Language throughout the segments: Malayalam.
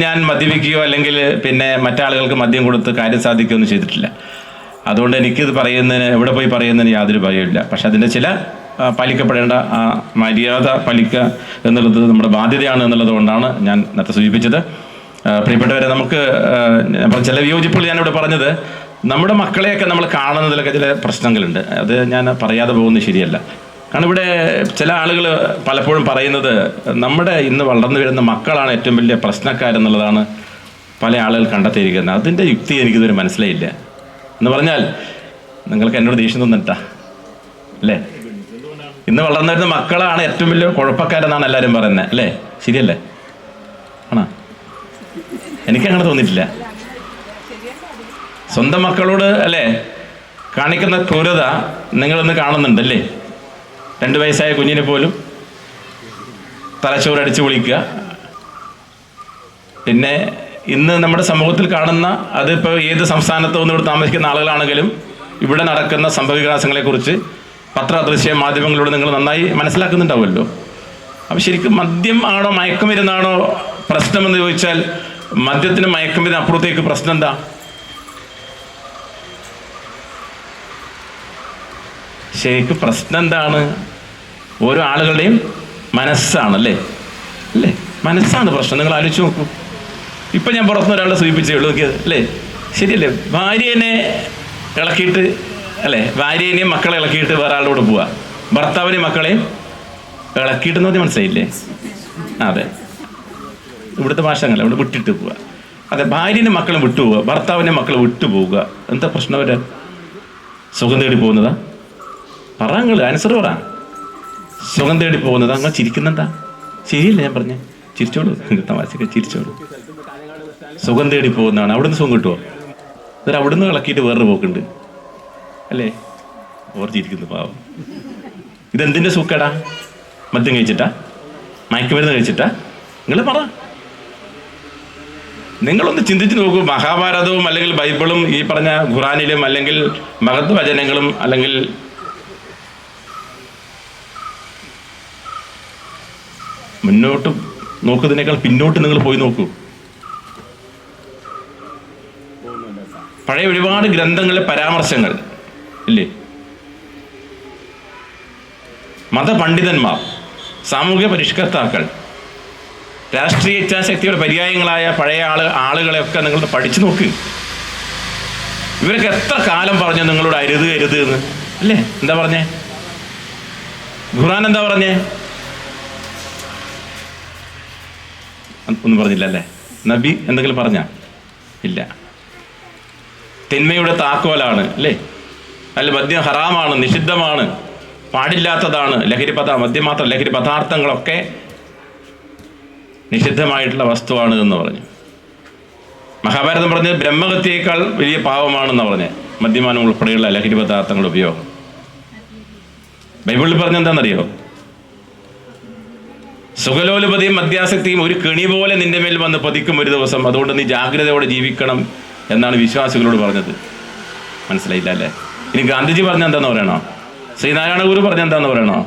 ഞാൻ മദ്യപിക്കുകയോ അല്ലെങ്കിൽ പിന്നെ മറ്റാളുകൾക്ക് മദ്യം കൊടുത്ത് കാര്യം സാധിക്കുകയോ ഒന്നും ചെയ്തിട്ടില്ല. അതുകൊണ്ട് എനിക്കിത് പറയുന്നതിന് എവിടെ പോയി പറയുന്നതിന് യാതൊരു ഭയമില്ല പക്ഷെ അതിന്റെ ചില പലിക്കപ്പെടേണ്ട ആ മര്യാദ പാലിക്കുക എന്നുള്ളത് നമ്മുടെ ബാധ്യതയാണ് എന്നുള്ളത് കൊണ്ടാണ് ഞാൻ നേരത്തെ സൂചിപ്പിച്ചത്. പ്രിയപ്പെട്ടവരെ നമുക്ക് ചില വിയോജിപ്പുകൾ ഞാനിവിടെ പറഞ്ഞത് നമ്മുടെ മക്കളെയൊക്കെ നമ്മൾ കാണുന്നതിലൊക്കെ ചില പ്രശ്നങ്ങളുണ്ട്. അത് ഞാൻ പറയാതെ പോകുന്നത് ശരിയല്ല. കാരണം ഇവിടെ ചില ആളുകൾ പലപ്പോഴും പറയുന്നത് നമ്മുടെ ഇന്ന് വളർന്നു വരുന്ന മക്കളാണ് ഏറ്റവും വലിയ പ്രശ്നക്കാരെന്നുള്ളതാണ് പല ആളുകൾ കണ്ടെത്തിയിരിക്കുന്നത്. അതിന്റെ യുക്തി എനിക്കിതുവരെ മനസ്സിലായില്ല. എന്ന് പറഞ്ഞാൽ നിങ്ങൾക്ക് എന്നോട് ദേഷ്യം തോന്നിട്ടാ അല്ലേ? ഇന്ന് വളർന്നു വരുന്ന മക്കളാണ് ഏറ്റവും വലിയ കുഴപ്പക്കാരെന്നാണ് എല്ലാവരും പറയുന്നത്. അല്ലേ? ശരിയല്ലേ? ആണോ? എനിക്കങ്ങനെ തോന്നിയിട്ടില്ല. സ്വന്തം മക്കളോട് അല്ലേ കാണിക്കുന്ന ക്രൂരത നിങ്ങളിന്ന് കാണുന്നുണ്ടല്ലേ? രണ്ട് വയസ്സായ കുഞ്ഞിനെ പോലും തലച്ചോറടിച്ച് വിളിക്കുക. പിന്നെ ഇന്ന് നമ്മുടെ സമൂഹത്തിൽ കാണുന്ന അതിപ്പോൾ ഏത് സംസ്ഥാനത്ത് നിന്ന് ഇവിടെ താമസിക്കുന്ന ആളുകളാണെങ്കിലും ഇവിടെ നടക്കുന്ന സംഭവവികാസങ്ങളെക്കുറിച്ച് പത്ര ദൃശ്യ മാധ്യമങ്ങളിലൂടെ നിങ്ങൾ നന്നായി മനസ്സിലാക്കുന്നുണ്ടാവുമല്ലോ. അപ്പോൾ ശരിക്കും മദ്യം ആണോ മയക്കുമരുന്നാണോ പ്രശ്നമെന്ന് ചോദിച്ചാൽ മദ്യത്തിന് മയക്കുമരുന്ന് അപ്പുറത്തേക്ക് പ്രശ്നം എന്താ? ശരിക്കും പ്രശ്നം എന്താണ്? ഓരോ ആളുകളുടെയും മനസ്സാണ് അല്ലേ? അല്ലേ? മനസ്സാണ് പ്രശ്നം. നിങ്ങൾ ആലോചിച്ച് നോക്കൂ. ഇപ്പൊ ഞാൻ പുറത്തുനിന്ന് ഒരാളെ സൂചിപ്പിച്ചേ ഉള്ളൂ നോക്കിയത് അല്ലേ? ശരിയല്ലേ? ഭാര്യനെ ഇളക്കിയിട്ട് അല്ലേ? ഭാര്യനെയും മക്കളെ ഇളക്കിയിട്ട് വേറെ ആളുടെ കൂടെ പോവാ. ഭർത്താവിനെയും മക്കളെയും ഇളക്കിയിട്ടെന്ന് പറഞ്ഞാൽ മനസ്സിലായില്ലേ? അതെ. ഇവിടുത്തെ ഭാഷ അങ്ങനെ ഇവിടെ വിട്ടിട്ട് പോവുക അതെ ഭാര്യനെ മക്കളും വിട്ടുപോവുക ഭർത്താവിനെ മക്കൾ വിട്ടുപോവുക എന്താ പ്രശ്നം വരാൻ സുഖം തേടി പോകുന്നതാ? പറ ആൻസർ പറ. സുഖം തേടി പോകുന്നത് അങ്ങ് ചിരിക്കുന്നുണ്ടാ ശരിയല്ലേ ഞാൻ പറഞ്ഞു? ചിരിച്ചോളൂ. തമാശക്ക് ചിരിച്ചോളൂ. സുഖം തേടി പോകുന്നതാണ്. അവിടുന്ന് സുഖം കിട്ടുമോ എന്നിട്ട് അവിടുന്ന് ഇളക്കിയിട്ട് വേറൊരു പോക്കുണ്ട്. അല്ലേ? ഓർ ചിരിക്കുന്നു പാവം. ഇതെന്തിന്റെ സുഖടാ മദ്യം കഴിച്ചിട്ടാ? മയക്കുമരുന്ന് കഴിച്ചിട്ടാ? നിങ്ങൾ പറ. നിങ്ങളൊന്ന് ചിന്തിച്ച് നോക്കൂ. മഹാഭാരതവും അല്ലെങ്കിൽ ബൈബിളും ഈ പറഞ്ഞ ഖുറാനിലും അല്ലെങ്കിൽ മഹത്വചനങ്ങളും അല്ലെങ്കിൽ മുന്നോട്ട് നോക്കുന്നതിനേക്കാൾ പിന്നോട്ട് നിങ്ങൾ പോയി നോക്കൂ. പഴയ ഒരുപാട് ഗ്രന്ഥങ്ങളിലെ പരാമർശങ്ങൾ ഇല്ലേ? മതപണ്ഡിതന്മാർ സാമൂഹ്യ പരിഷ്കർത്താക്കൾ രാഷ്ട്രീയ ഇച്ഛാശക്തിയുടെ പര്യായങ്ങളായ പഴയ ആൾ ആളുകളെയൊക്കെ നിങ്ങൾ പഠിച്ചു നോക്ക്. ഇവരൊക്കെ എത്ര കാലം പറഞ്ഞു നിങ്ങളോട് അരുത് അരുത് എന്ന്? അല്ലേ? എന്താ പറഞ്ഞേ? ഖുറാൻ എന്താ പറഞ്ഞേ? ഒന്നും പറഞ്ഞില്ല അല്ലേ? നബി എന്തെങ്കിലും പറഞ്ഞ? ഇല്ല. തിന്മയുടെ താക്കോലാണ് അല്ലേ? അല്ല മദ്യം ഹറാമാണ് നിഷിദ്ധമാണ് പാടില്ലാത്തതാണ് ലഹരി പദാ മദ്യം മാത്രം ലഹരി പദാർത്ഥങ്ങളൊക്കെ നിഷിദ്ധമായിട്ടുള്ള വസ്തുവാണ് എന്ന് പറഞ്ഞു. മഹാഭാരതം പറഞ്ഞത് ബ്രഹ്മഹത്യയേക്കാൾ വലിയ പാവമാണെന്ന് പറഞ്ഞ്. മദ്യപാനം ഉൾപ്പെടെയുള്ള ലഹരി പദാർത്ഥങ്ങളുടെ ഉപയോഗം. ബൈബിളിൽ പറഞ്ഞ എന്താണെന്നറിയോ സുഖലോലുപതിയും മദ്യാസക്തിയും ഒരു കെണി പോലെ നിന്റെ മേൽ വന്ന് പതിക്കും ഒരു ദിവസം. അതുകൊണ്ട് നീ ജാഗ്രതയോടെ ജീവിക്കണം എന്നാണ് വിശ്വാസികളോട് പറഞ്ഞത്. മനസ്സിലായില്ല അല്ലേ? ഇനി ഗാന്ധിജി പറഞ്ഞ എന്താന്ന് പറയണോ? ശ്രീനാരായണ ഗുരു പറഞ്ഞ എന്താന്ന് പറയണോ?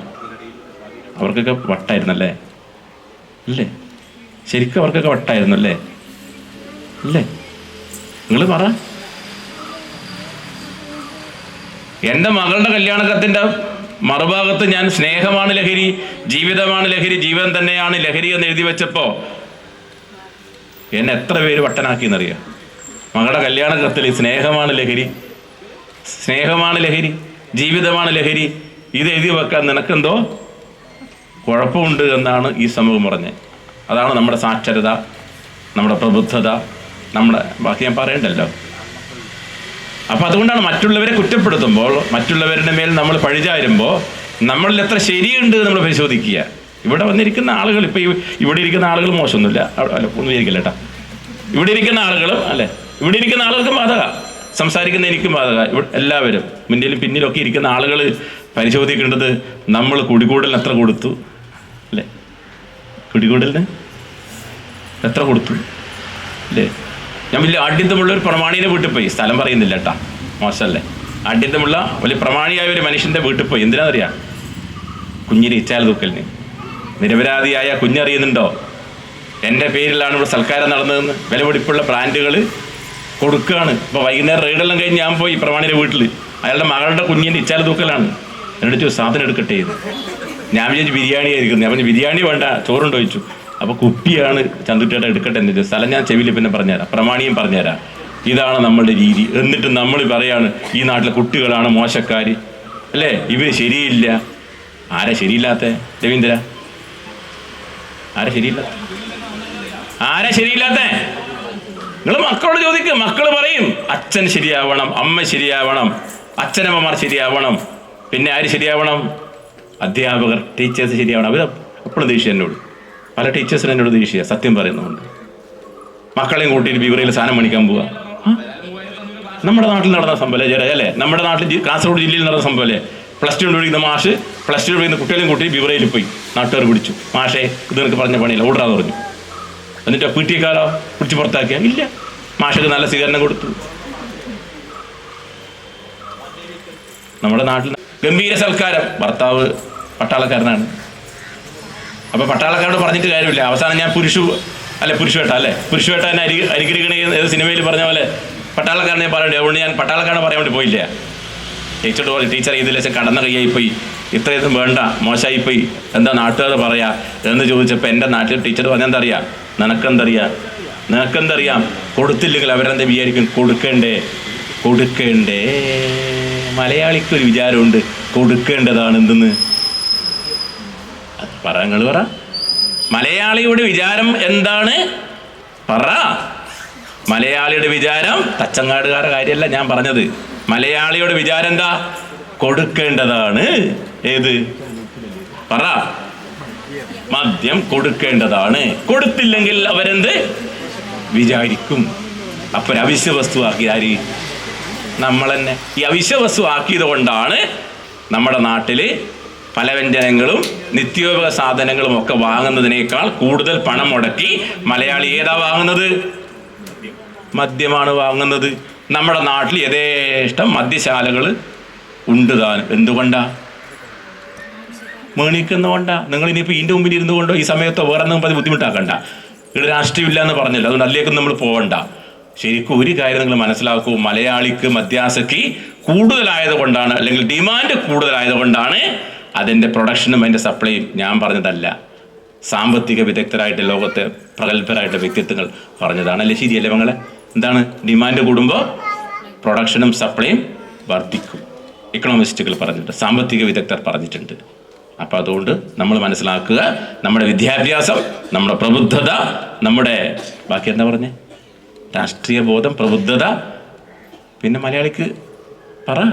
അവർക്കൊക്കെ വട്ടായിരുന്നല്ലേ അല്ലേ? ശരിക്കും അവർക്കൊക്കെ വട്ടായിരുന്നു അല്ലേ? അല്ലേ? നിങ്ങൾ പറ. എന്റെ മകളുടെ കല്യാണക്കത്തിന്റെ മറുഭാഗത്ത് ഞാൻ സ്നേഹമാണ് ലഹരി ജീവിതമാണ് ലഹരി ജീവൻ തന്നെയാണ് ലഹരി എന്ന് എഴുതി വെച്ചപ്പോൾ എന്നെ എത്ര പേര് വട്ടനാക്കി എന്നറിയാം മകളുടെ കല്യാണ കത്തിൽ സ്നേഹമാണ് ലഹരി സ്നേഹമാണ് ലഹരി ജീവിതമാണ് ലഹരി. ഇത് എഴുതി വെക്കാൻ നിനക്കെന്തോ കുഴപ്പമുണ്ട് എന്നാണ് ഈ സമൂഹം പറഞ്ഞത്. അതാണ് നമ്മുടെ സാക്ഷരത നമ്മുടെ പ്രബുദ്ധത നമ്മുടെ ബാക്കി ഞാൻ പറയണ്ടല്ലോ. അപ്പൊ അതുകൊണ്ടാണ് മറ്റുള്ളവരെ കുറ്റപ്പെടുത്തുമ്പോൾ മറ്റുള്ളവരുടെ മേൽ നമ്മൾ പഴിചാരുമ്പോൾ നമ്മളിൽ എത്ര ശരിയുണ്ട് നമ്മൾ പരിശോധിക്കുക. ഇവിടെ വന്നിരിക്കുന്ന ആളുകൾ ഇപ്പൊ ഇവിടെ ഇരിക്കുന്ന ആളുകൾ മോശമൊന്നുമില്ല. അവിടെ- ഒന്നും വിചാരിക്കില്ല കേട്ടാ ഇവിടെ ഇരിക്കുന്ന ആളുകളും അല്ലെ? ഇവിടെ ഇരിക്കുന്ന ആളുകൾക്കും ബാധക. സംസാരിക്കുന്ന എനിക്കും ബാധക. എല്ലാവരും. മുന്നിലും പിന്നിലൊക്കെ ഇരിക്കുന്ന ആളുകൾ പരിശോധിക്കേണ്ടത് നമ്മൾ കുടികൂടലിന് എത്ര കൊടുത്തു? അല്ലേ? കുടികൂടലിന് എത്ര കൊടുത്തു? അല്ലേ? ഞാൻ വലിയ ആഢ്യത്വമുള്ള ഒരു പ്രമാണിയുടെ വീട്ടിൽ പോയി. സ്ഥലം പറയുന്നില്ല കേട്ടാ. മോശമല്ലേ ആഢ്യത്വമുള്ള വലിയ പ്രമാണിയായ ഒരു മനുഷ്യന്റെ വീട്ടിൽ പോയി. എന്തിനാണെന്നറിയാം കുഞ്ഞിനെ ഇച്ചാൽ തൂക്കലിന്. നിരപരാധിയായ കുഞ്ഞറിയുന്നുണ്ടോ എന്റെ പേരിലാണ് ഇവിടെ സൽക്കാരം നടന്നതെന്ന് വിലപിടിപ്പുള്ള ബ്രാൻഡുകൾ കൊടുക്കുകയാണ്. ഇപ്പോൾ വൈകുന്നേരം റൈഡെല്ലാം കഴിഞ്ഞ് ഞാൻ പോയി പ്രമാണിയുടെ വീട്ടിൽ അയാളുടെ മകളുടെ കുഞ്ഞിന്റെ ഇച്ചാൽ തൂക്കലാണ്. എന്നിട്ട് സാധനം എടുക്കട്ടെ ഞാൻ വിചാരിച്ചു ബിരിയാണി ആയിരിക്കുന്നു അവന് ബിരിയാണി വേണ്ട ചോറുണ്ടോ? ചോദിച്ചു. അപ്പോൾ കുപ്പിയാണ് ചന്തുട്ടേട്ട എടുക്കട്ടെ എന്ന് ചോദിച്ചു സ്ഥലം ഞാൻ ചെവിയിൽ പിന്നെ പറഞ്ഞുതരാം. പ്രമാണിയും പറഞ്ഞുതരാം. ഇതാണ് നമ്മളുടെ രീതി. എന്നിട്ട് നമ്മൾ പറയാണ് ഈ നാട്ടിലെ കുട്ടികളാണ് മോശക്കാർ അല്ലേ? ഇവർ ശരിയില്ല. ആരെ ശരിയില്ലാത്ത? രവീന്ദ്ര. ആരെ ശരിയില്ലാത്ത? ആരെ ശരിയില്ലാത്ത? നിങ്ങൾ മക്കളോട് ചോദിക്കുക മക്കൾ പറയും അച്ഛൻ ശരിയാവണം അമ്മ ശരിയാവണം അച്ഛനമ്മമാർ ശരിയാവണം. പിന്നെ ആര് ശരിയാവണം? അധ്യാപകർ ടീച്ചേഴ്സ് ശരിയാവണം. അവർ എപ്പോഴും ദേഷ്യം എന്നോട്. പല ടീച്ചേഴ്സിനും എന്നോട് ദേഷ്യ സത്യം പറയുന്നുണ്ട് മക്കളെയും കൂട്ടിയിട്ട് ബിവറയിൽ സാധനം മണിക്കാൻ പോവാ. നമ്മുടെ നാട്ടിൽ നടന്ന സംഭവം അല്ലേ നമ്മുടെ നാട്ടിൽ കാസർഗോഡ് ജില്ലയിൽ നടന്ന സംഭവം അല്ലേ? പ്ലസ് ടു പഠിക്കുന്ന മാഷ് പ്ലസ് ടു പഠിക്കുന്ന കുട്ടികളെയും കൂട്ടി ബിവറയിൽ പോയി. നാട്ടുകാർ പിടിച്ചു. മാഷേ ഇത് നിനക്ക് പറഞ്ഞ പണിയില്ല ഓടാന്ന് പറഞ്ഞു. എന്നിട്ട് പി പിടിച്ച് പുറത്താക്കിയ? ഇല്ല. മാഷക്ക് നല്ല സ്വീകരണം കൊടുത്തു. നമ്മുടെ നാട്ടിൽ ഗംഭീര സൽക്കാരം. ഭർത്താവ് പട്ടാളക്കാരനാണ്. അപ്പൊ പട്ടാളക്കാരോട് പറഞ്ഞിട്ട് കാര്യമില്ല. അവസാനം ഞാൻ പുരുഷു അല്ലെ പുരുഷവേട്ട അല്ലേ? പുരുഷവേട്ട എന്നെ അരി അരികിരിക്കണ ഏത് സിനിമയിൽ പറഞ്ഞ പോലെ പട്ടാളക്കാരനെ പറയണ്ടേ? അതുകൊണ്ട് ഞാൻ പട്ടാളക്കാരനെ പറയാൻ വേണ്ടി പോയില്ല. ടീച്ചറോട് പറഞ്ഞു ടീച്ചർ ഇതിൽ വെച്ചാൽ കടന്ന കൈയായി പോയി ഇത്രയൊന്നും വേണ്ട മോശമായി പോയി എന്താ നാട്ടുകാർ പറയാ? എന്ന് ചോദിച്ചപ്പോൾ എന്റെ നാട്ടിൽ ടീച്ചർ പറഞ്ഞാൽ എന്തറിയാം? നിനക്കെന്തറിയാം? നിനക്കെന്തറിയാം? കൊടുത്തില്ലെങ്കിൽ അവരെന്താ വിചാരിക്കും? കൊടുക്കണ്ടേ? കൊടുക്കണ്ടേ? മലയാളിക്കൊരു വിചാരമുണ്ട്. കൊടുക്കേണ്ടതാണ് എന്തെന്ന് പറ നിങ്ങൾ പറ. മലയാളിയുടെ വിചാരം എന്താണ്? പറ. മലയാളിയുടെ വിചാരം തച്ചങ്ങാടുകാരുടെ കാര്യമല്ല ഞാൻ പറഞ്ഞത്. മലയാളിയുടെ വിചാരം എന്താ? കൊടുക്കേണ്ടതാണ്. ഏത്? പറ. മദ്യം കൊടുക്കേണ്ടതാണ്. കൊടുത്തില്ലെങ്കിൽ അവരെന്ത്? വിചാരിക്കും. അപ്പൊ ഒരു വസ്തു വസ്തുവാക്കി ആര് നമ്മൾ തന്നെ ഈ അവിശ്യ വസ്തു ആക്കിയത് കൊണ്ടാണ് നമ്മുടെ നാട്ടിൽ പലവ്യഞ്ജനങ്ങളും നിത്യോപയോഗ സാധനങ്ങളും ഒക്കെ വാങ്ങുന്നതിനേക്കാൾ കൂടുതൽ പണം മുടക്കി മലയാളി ഏതാ വാങ്ങുന്നത്? മദ്യമാണ് വാങ്ങുന്നത്. നമ്മുടെ നാട്ടിൽ യഥേഷ്ടം മദ്യശാലകൾ ഉണ്ട് താനും എന്തുകൊണ്ടാ? മേണിക്കുന്നതുകൊണ്ടാ. നിങ്ങൾ ഇനിയിപ്പോൾ ഇതിന്റെ മുമ്പിൽ ഇരുന്നു കൊണ്ടോ? ഈ സമയത്തോ വേറെ ഒന്നും പതി ബുദ്ധിമുട്ടാക്കണ്ട. ഇവിടെ രാഷ്ട്രീയമില്ല എന്ന് പറഞ്ഞല്ലോ. അതുകൊണ്ട് അതിലേക്കൊന്നും നമ്മൾ പോകണ്ട ശരിക്കും ഒരു കാര്യം നിങ്ങൾ മനസ്സിലാക്കൂ. മലയാളിക്ക് മദ്യാസക്ക് കൂടുതലായത് കൊണ്ടാണ് അല്ലെങ്കിൽ ഡിമാൻഡ് കൂടുതലായത് കൊണ്ടാണ് അതിന്റെ പ്രൊഡക്ഷനും അതിന്റെ സപ്ലൈയും ഞാൻ പറഞ്ഞതല്ല. സാമ്പത്തിക വിദഗ്ധരായിട്ട് ലോകത്തെ പ്രഗത്ഭരായിട്ട് വ്യക്തിത്വങ്ങൾ പറഞ്ഞതാണ്. അല്ലേ ശരിയല്ലേ മങ്ങളെ എന്താണ്? ഡിമാൻഡ് കൂടുമ്പോൾ പ്രൊഡക്ഷനും സപ്ലൈയും വർദ്ധിക്കും. ഇക്കണോമിസ്റ്റുകൾ പറഞ്ഞിട്ടുണ്ട്. സാമ്പത്തിക വിദഗ്ധർ പറഞ്ഞിട്ടുണ്ട്. അപ്പോൾ അതുകൊണ്ട് നമ്മൾ മനസ്സിലാക്കുക നമ്മുടെ വിദ്യാഭ്യാസം നമ്മുടെ പ്രബുദ്ധത നമ്മുടെ ബാക്കി എന്താ പറഞ്ഞേ? രാഷ്ട്രീയ ബോധം പ്രബുദ്ധത. പിന്നെ മലയാളിക്ക് പറ.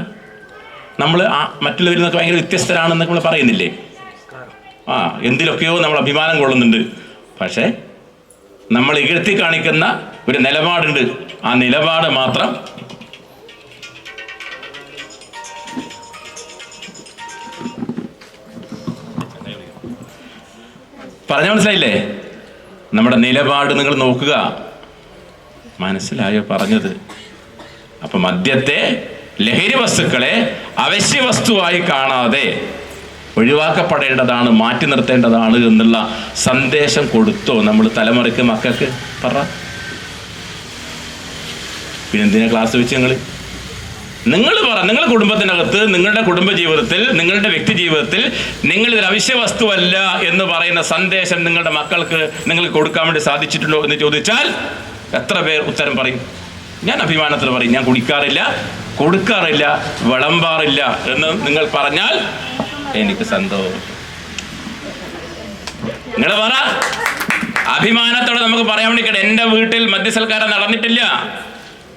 നമ്മൾ ആ മറ്റുള്ളവരിൽ നിന്നൊക്കെ ഭയങ്കര വ്യത്യസ്തരാണെന്നൊക്കെ നമ്മൾ പറയുന്നില്ലേ? ആ എന്തിലൊക്കെയോ നമ്മൾ അഭിമാനം കൊള്ളുന്നുണ്ട്. പക്ഷേ നമ്മൾ ഇകഴ്ത്തി കാണിക്കുന്ന ഒരു നിലപാടുണ്ട്. ആ നിലപാട് മാത്രം പറഞ്ഞ മനസ്സിലായില്ലേ? നമ്മുടെ നിലപാട് നിങ്ങൾ നോക്കുക. മനസ്സിലായോ പറഞ്ഞത്? അപ്പൊ മദ്യത്തെ ലഹരി വസ്തുക്കളെ അവശ്യ വസ്തുവായി കാണാതെ ഒഴിവാക്കപ്പെടേണ്ടതാണ് മാറ്റി നിർത്തേണ്ടതാണ് എന്നുള്ള സന്ദേശം കൊടുത്തോ നമ്മൾ തലമുറയ്ക്ക് മക്കൾക്ക്? പറ. പിന്നെന്തിനാ ക്ലാസ് വെച്ച് നിങ്ങൾ നിങ്ങൾ പറ. നിങ്ങളുടെ കുടുംബത്തിനകത്ത് നിങ്ങളുടെ കുടുംബ ജീവിതത്തിൽ നിങ്ങളുടെ വ്യക്തി ജീവിതത്തിൽ നിങ്ങൾ ഇതൊരു അവശ്യ വസ്തുവല്ല എന്ന് പറയുന്ന സന്ദേശം നിങ്ങളുടെ മക്കൾക്ക് നിങ്ങൾക്ക് കൊടുക്കാൻ വേണ്ടി സാധിച്ചിട്ടുണ്ടോ എന്ന് ചോദിച്ചാൽ എത്ര പേർ ഉത്തരം പറയും? ഞാൻ അഭിമാനത്തിൽ പറയും. ഞാൻ കുടിക്കാറില്ല. കൊടുക്കാറില്ല വിളമ്പാറില്ല എന്ന് നിങ്ങൾ പറഞ്ഞാൽ എനിക്ക് സന്തോഷം. നിങ്ങൾ പറ. അഭിമാനത്തോടെ നമുക്ക് പറയാൻ വേണ്ടി എന്റെ വീട്ടിൽ മദ്യസൽക്കാരം നടന്നിട്ടില്ല.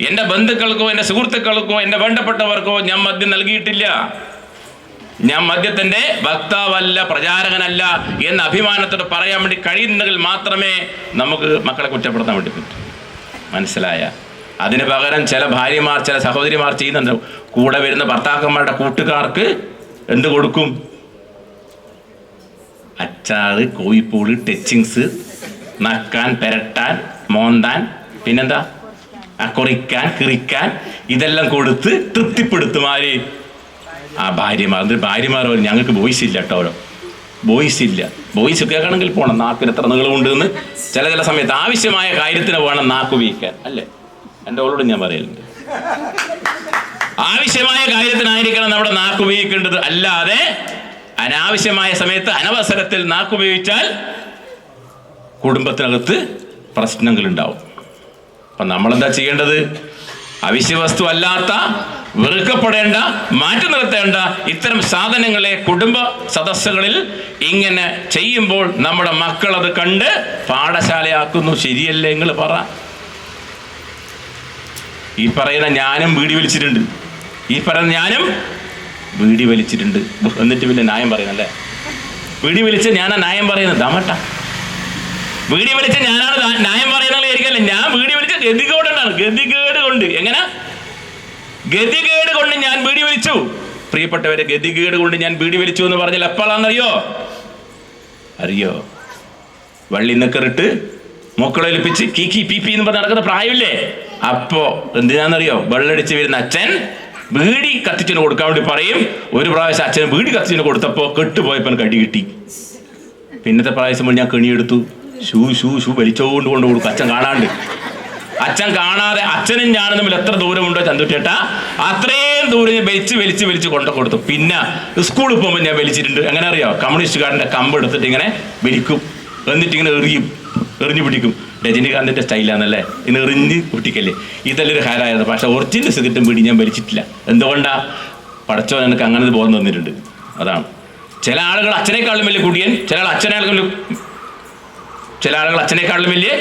എന്റെ ബന്ധുക്കൾക്കോ എന്റെ സുഹൃത്തുക്കൾക്കോ എന്റെ വേണ്ടപ്പെട്ടവർക്കോ ഞാൻ മദ്യം നൽകിയിട്ടില്ല. ഞാൻ മദ്യത്തിന്റെ വക്താവല്ല പ്രചാരകനല്ല എന്ന് അഭിമാനത്തോടെ പറയാൻ വേണ്ടി കഴിയുന്നെങ്കിൽ മാത്രമേ നമുക്ക് മക്കളെ കുറ്റപ്പെടുത്താൻ വേണ്ടി പറ്റൂ. മനസ്സിലായ? അതിന് പകരം ചില ഭാര്യമാർ ചില സഹോദരിമാർ ചെയ്യുന്നുണ്ട്. കൂടെ വരുന്ന ഭർത്താക്കന്മാരുടെ കൂട്ടുകാർക്ക് എന്ത് കൊടുക്കും? അച്ചാറ് കോഴിപ്പൂൾ ടച്ചിങ്സ് നക്കാൻ പെരട്ടാൻ മോന്താൻ പിന്നെന്താ? കുറിക്കാൻ കിറിക്കാൻ ഇതെല്ലാം കൊടുത്ത് തൃപ്തിപ്പെടുത്തും ആര്? ആ ഭാര്യമാർ. എന്നിട്ട് ഭാര്യമാർ ഞങ്ങൾക്ക് ബോയ്സ് ഇല്ല കേട്ടോ ബോയ്സ് ഇല്ല. ബോയ്സ് കേൾക്കണമെങ്കിൽ പോകണം നാക്കിന് എത്ര നീളമുണ്ട് എന്ന് ചില ചില സമയത്ത് ആവശ്യമായ കാര്യത്തിന് വേണം നാക്ക് ഉപയോഗിക്കാൻ. അല്ലേ? എന്റെ ഓളോട് ഞാൻ പറയലുണ്ട്. ആവശ്യമായ കാര്യത്തിനായിരിക്കണം നമ്മുടെ നാക്ക് ഉപയോഗിക്കേണ്ടത്. അല്ലാതെ അനാവശ്യമായ സമയത്ത് അനവസരത്തിൽ നാക്ക് ഉപയോഗിച്ചാൽ കുടുംബത്തിനകത്ത് പ്രശ്നങ്ങൾ ഉണ്ടാവും അപ്പം നമ്മളെന്താ ചെയ്യേണ്ടത്? അവശ്യ വസ്തു അല്ലാത്ത വെറുക്കപ്പെടേണ്ട മാറ്റി നിർത്തേണ്ട ഇത്തരം സാധനങ്ങളെ കുടുംബ സദസ്സുകളിൽ ഇങ്ങനെ ചെയ്യുമ്പോൾ നമ്മുടെ മക്കൾ അത് കണ്ട് പാഠശാലയാക്കുന്നു. ശരിയല്ലേ നിങ്ങൾ പറ. ഈ പറയുന്ന ഞാനും വീടി വലിച്ചിട്ടുണ്ട്. ഈ പറയുന്ന ഞാനും വീടി വലിച്ചിട്ടുണ്ട്. എന്നിട്ട് പിന്നെ ന്യായം പറയുന്നല്ലേ? വീടി വലിച്ച് ഞാനാ ന്യായം പറയുന്നത്. ദമട്ട. വീടി വലിച്ച് ഞാനാണ് ന്യായം പറയുന്നത് ഞാൻ വീടി വലിച്ച ഗതികേടുണ്ടാണ് ഗതികേട് കൊണ്ട് എങ്ങനെ? ഗതികേട് കൊണ്ട് ഞാൻ വീടി വലിച്ചു. പ്രിയപ്പെട്ടവരെ ഗതികേട് കൊണ്ട് ഞാൻ വീടി വലിച്ചു എന്ന് പറഞ്ഞാൽ എപ്പോഴാണെന്നറിയോ? അറിയോ? വള്ളി നിക്കറിട്ട് മക്കളൊലിപ്പിച്ച് കീ കീ പി പി എന്ന് പറഞ്ഞ് നടക്കുന്ന പ്രായമില്ലേ? അപ്പോ എന്തിനാണെന്നറിയോ വെള്ളടിച്ച് വരുന്ന അച്ഛൻ വീടി കത്തിച്ചിന് കൊടുക്കാൻ വേണ്ടി പറയും. ഒരു പ്രാവശ്യം അച്ഛൻ വീടി കത്തിച്ചിന് കൊടുത്തപ്പോ കെട്ടുപോയപ്പൻ കടി കിട്ടി. പിന്നത്തെ പ്രാവശ്യം ഞാൻ കെണിയെടുത്തു. ഷൂ ഷൂ ഷൂ വലിച്ചോണ്ട് കൊണ്ട് കൊടുക്കും. അച്ഛൻ കാണാണ്ട്. അച്ഛൻ കാണാതെ അച്ഛനും ഞാനും തമ്മിൽ എത്ര ദൂരമുണ്ടോ ചന്തുട്ടേട്ട അത്രയും ദൂരം വലിച്ച് വലിച്ച് വലിച്ച് കൊണ്ട കൊടുത്തു. പിന്നെ സ്കൂളിൽ പോകുമ്പോൾ ഞാൻ വലിച്ചിട്ടുണ്ട്. എങ്ങനെ അറിയോ? കമ്മ്യൂണിസ്റ്റുകാരന്റെ കമ്പ് എടുത്തിട്ട് ഇങ്ങനെ വലിക്കും. എന്നിട്ട് ഇങ്ങനെ എറിയും. എറിഞ്ഞു പിടിക്കും. രജനീകാന്തിന്റെ സ്റ്റൈലാണല്ലേ? എറിഞ്ഞ് ഇതെല്ലാം ഒരു ഹാരായിരുന്നു. പക്ഷെ ഒറിജിനൽ സിഗരറ്റും പിടി ഞാൻ വലിച്ചിട്ടില്ല എന്തുകൊണ്ടാ? പടച്ചോൻ എനിക്ക് അങ്ങനെ ബോധം തന്നിട്ടുണ്ട്. അതാണ്. ചില ആളുകൾ അച്ഛനേക്കാളും വലിയ കുടിയൻ ചില ആൾ അച്ഛനേക്കാളും ചില ആളുകൾ അച്ഛനേക്കാളും വലിയ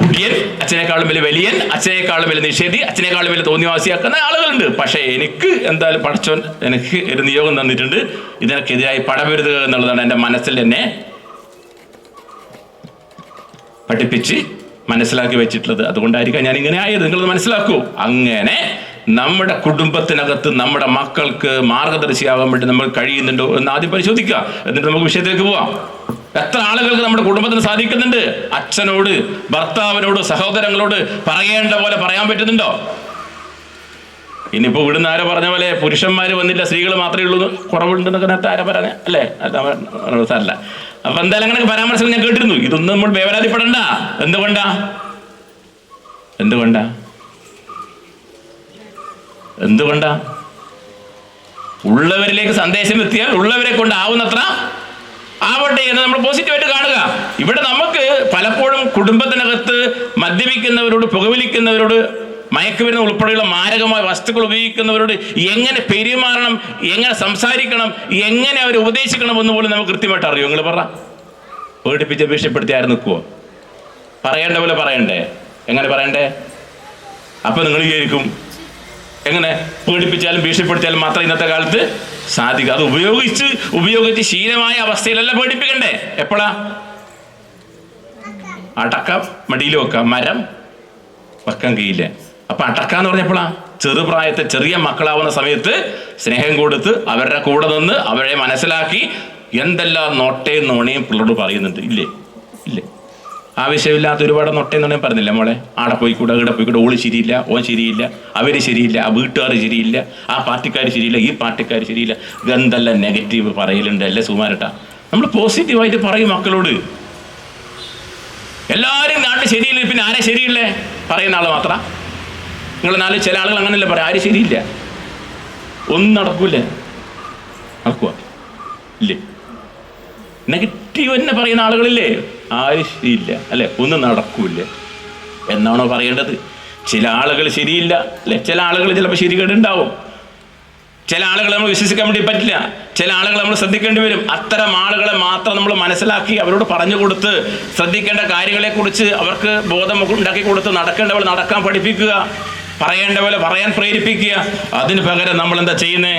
കുട്ടിയൻ അച്ഛനേക്കാളും വലിയ വലിയൻ അച്ഛനേക്കാളും വലിയ നിഷേധി അച്ഛനേക്കാളും വലിയ തോന്നിവാസിയാക്കുന്ന ആളുകളുണ്ട്. പക്ഷേ എനിക്ക് എന്തായാലും പടച്ചോൻ എനിക്ക് ഒരു നിയോഗം തന്നിട്ടുണ്ട്. ഇതിനൊക്കെതിരായി പടപെരുതുക എന്നുള്ളതാണ് എന്റെ മനസ്സിൽ എന്നെ പഠിപ്പിച്ച് മനസ്സിലാക്കി വെച്ചിട്ടുള്ളത്. അതുകൊണ്ടായിരിക്കാം ഞാൻ ഇങ്ങനെ ആയത്. നിങ്ങൾ മനസ്സിലാക്കൂ. അങ്ങനെ നമ്മുടെ കുടുംബത്തിനകത്ത് നമ്മുടെ മക്കൾക്ക് മാർഗദർശിയാവാൻ വേണ്ടി നമ്മൾ കഴിയുന്നുണ്ടോ എന്ന് ആദ്യം പരിശോധിക്കുക. എന്നിട്ട് നമുക്ക് വിഷയത്തിലേക്ക് പോവാം. എത്ര ആളുകൾക്ക് നമ്മുടെ കുടുംബത്തിന് സാധിക്കുന്നുണ്ട്? അച്ഛനോട് ഭർത്താവിനോട് സഹോദരങ്ങളോട് പറയേണ്ട പോലെ പറയാൻ പറ്റുന്നുണ്ടോ? ഇനിയിപ്പോ ഇവിടുന്ന് ആരോ പറഞ്ഞ പോലെ പുരുഷന്മാര് വന്നില്ല സ്ത്രീകൾ മാത്രമേ ഉള്ളൂ കുറവുണ്ടെന്നൊക്കെ നേരത്തെ ആരെ പറഞ്ഞ? അല്ലേ? സാരല്ല. അപ്പൊ എന്തായാലും അങ്ങനെ പരാമർശം ഞാൻ കേട്ടിരുന്നു. ഇതൊന്നും നമ്മൾ വേവലാതിപ്പെടണ്ട. എന്തുകൊണ്ടാ? എന്തുകൊണ്ടാ? എന്തുകൊണ്ടാ? ഉള്ളവരിലേക്ക് സന്ദേശം എത്തിയാൽ ഉള്ളവരെ കൊണ്ട് ആവുന്നത്ര ആവട്ടെ എന്ന് നമ്മൾ പോസിറ്റീവായിട്ട് കാണുക. ഇവിടെ നമുക്ക് പലപ്പോഴും കുടുംബത്തിനകത്ത് മദ്യപിക്കുന്നവരോട് പുകവലിക്കുന്നവരോട് മയക്കുമരുന്ന് ഉൾപ്പെടെയുള്ള മാരകമായ വസ്തുക്കൾ ഉപയോഗിക്കുന്നവരോട് എങ്ങനെ പെരുമാറണം എങ്ങനെ സംസാരിക്കണം എങ്ങനെ അവരെ ഉപദേശിക്കണം എന്ന് പോലും നമുക്ക് കൃത്യമായിട്ട് അറിയോ. നിങ്ങൾ പറ. പേടിപ്പിച്ച് ഭീഷണിപ്പെടുത്തി ആരും നിൽക്കുവോ? പറയേണ്ട പോലെ പറയണ്ടേ? എങ്ങനെ പറയണ്ടേ? അപ്പൊ നിങ്ങൾ വിചാരിക്കും എങ്ങനെ പേടിപ്പിച്ചാലും ഭീഷണിപ്പെടുത്തിയാലും മാത്രം ഇന്നത്തെ കാലത്ത് സാധിക്കും. അത് ഉപയോഗിച്ച് ഉപയോഗിച്ച് ശീലമായ അവസ്ഥയിലല്ല പേടിപ്പിക്കണ്ടേ? എപ്പോഴാ അടക്കം മടിയിൽ വെക്കാം. മരം വെക്കാൻ കഴിയില്ല അപ്പൊ അടക്ക എന്ന് പറഞ്ഞപ്പോഴാ ചെറുപ്രായത്തെ ചെറിയ മക്കളാവുന്ന സമയത്ത് സ്നേഹം കൊടുത്ത് അവരുടെ കൂടെ നിന്ന് അവരെ മനസ്സിലാക്കി എന്തെല്ലാം നൊട്ടയും നോണയും പിള്ളേരോട് പറയുന്നുണ്ട്. ഇല്ലേ? ഇല്ലേ? ആവശ്യമില്ലാത്ത ഒരുപാട് നൊട്ടയും നോണയും പറഞ്ഞില്ല മോളെ? ആടെ പോയിക്കൂടെ ഇവിടെ പോയിക്കൂടെ ഓൾ ശരിയില്ല ഓൻ ശരിയില്ല അവർ ശരിയില്ല ആ വീട്ടുകാർ ശരിയില്ല ആ പാർട്ടിക്കാർ ശരിയില്ല ഈ പാർട്ടിക്കാർ ശരിയില്ല. ഇതെന്തെല്ലാം നെഗറ്റീവ് പറയലുണ്ട് അല്ലേ സുമാരട്ട? നമ്മൾ പോസിറ്റീവായിട്ട് പറയും മക്കളോട്. എല്ലാവരും നാട്ടിൽ ശരിയില്ല? പിന്നെ ആരെ ശരിയില്ലേ പറയുന്ന ആൾ മാത്രം. നിങ്ങൾ നാല് ചില ആളുകൾ അങ്ങനെയല്ലേ പറയാം? ആരും ശരിയില്ല? ഒന്നും നടക്കൂല. നടക്കുക ഇല്ലേ? നെഗറ്റീവ് തന്നെ പറയുന്ന ആളുകളില്ലേ? ആരും ശരിയില്ല? അല്ലെ? ഒന്നും നടക്കൂല എന്നാണോ പറയേണ്ടത്? ചില ആളുകൾ ശരിയില്ല. അല്ലെ? ചില ആളുകൾ ചിലപ്പോൾ ശരികേടുണ്ടാവും ചില ആളുകളെ നമ്മൾ വിശ്വസിക്കാൻ വേണ്ടി പറ്റില്ല. ചില ആളുകളെ നമ്മൾ ശ്രദ്ധിക്കേണ്ടി വരും. അത്തരം ആളുകളെ മാത്രം നമ്മൾ മനസ്സിലാക്കി അവരോട് പറഞ്ഞു കൊടുത്ത് ശ്രദ്ധിക്കേണ്ട കാര്യങ്ങളെക്കുറിച്ച് അവർക്ക് ബോധം ഉണ്ടാക്കി കൊടുത്ത് നടക്കേണ്ടവൾ നടക്കാൻ പഠിപ്പിക്കുക. പറയേണ്ട പോലെ പറയാൻ പ്രേരിപ്പിക്കുക. അതിന് പകരം നമ്മൾ എന്താ ചെയ്യുന്നത്